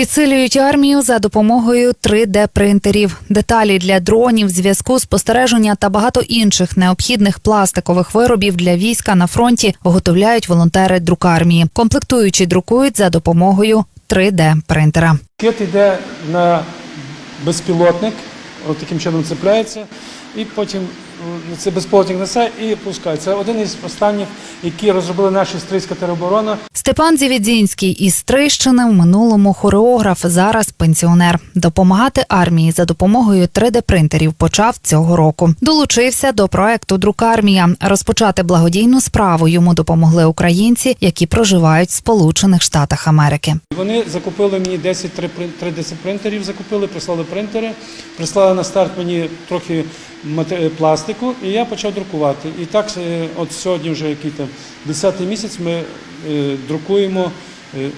Підсилюють армію за допомогою 3D-принтерів, деталі для дронів, зв'язку, спостереження та багато інших необхідних пластикових виробів для війська на фронті виготовляють волонтери друкармії. Комплектуючі друкують за допомогою 3D-принтера. Кит йде на безпілотник, от таким чином цепляється, і потім м, цей безпілотник несе і пускається. Це один із останніх, які розробили наші стрийська тероборона. Степан Зівідзінський із Стрийщини в минулому хореограф, зараз пенсіонер. Допомагати армії за допомогою 3D-принтерів почав цього року. Долучився до проекту Друкармія. Розпочати благодійну справу йому допомогли українці, які проживають в Сполучених Штатах Америки. Вони закупили мені 10 3D принтерів, закупили, прислали принтери, прислали на старт мені трохи пластику, і я почав друкувати. І так, е, от сьогодні вже який там 10 місяць ми е, друкуємо е,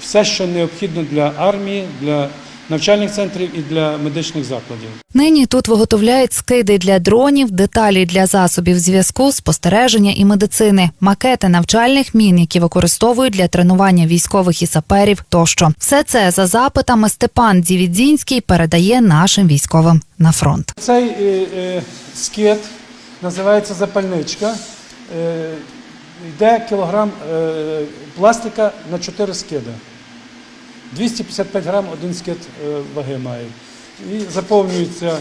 все, що необхідно для армії, для навчальних центрів і для медичних закладів. Нині тут виготовляють скиди для дронів, деталі для засобів зв'язку, спостереження і медицини, макети навчальних мін, які використовують для тренування військових і саперів. Тощо все це за запитами Степан Дівідзінський передає нашим військовим на фронт. Цей е, е, скид називається запальничка. Е, йде кілограм е, пластика на 4 скиди. 255 грам один скид е, ваги має. І заповнюється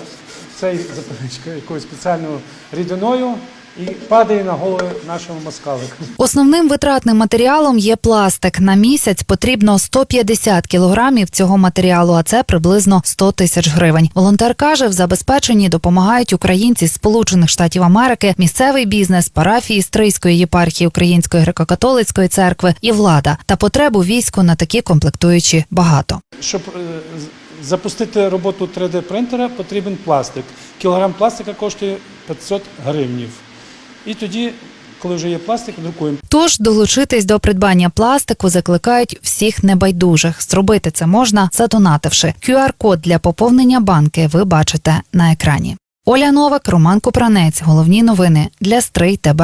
цей запальничка якоюсь спеціальною рідиною і падає на голови нашого москалика. Основним витратним матеріалом є пластик. На місяць потрібно 150 кілограмів цього матеріалу, а це приблизно 100 тисяч гривень. Волонтер каже, в забезпеченні допомагають українці з Сполучених Штатів Америки, місцевий бізнес, парафії Стрийської єпархії Української греко-католицької церкви і влада. Та потребу війську на такі комплектуючі багато. Щоб е, запустити роботу 3D принтера, потрібен пластик. Кілограм пластика коштує 500 гривнів. І тоді, коли вже є пластик, друкуємо. Тож долучитись до придбання пластику закликають всіх небайдужих. Зробити це можна, задонативши. QR-код для поповнення банки ви бачите на екрані. Оля Новак, Роман Купранець. Головні новини для Стрий ТБ.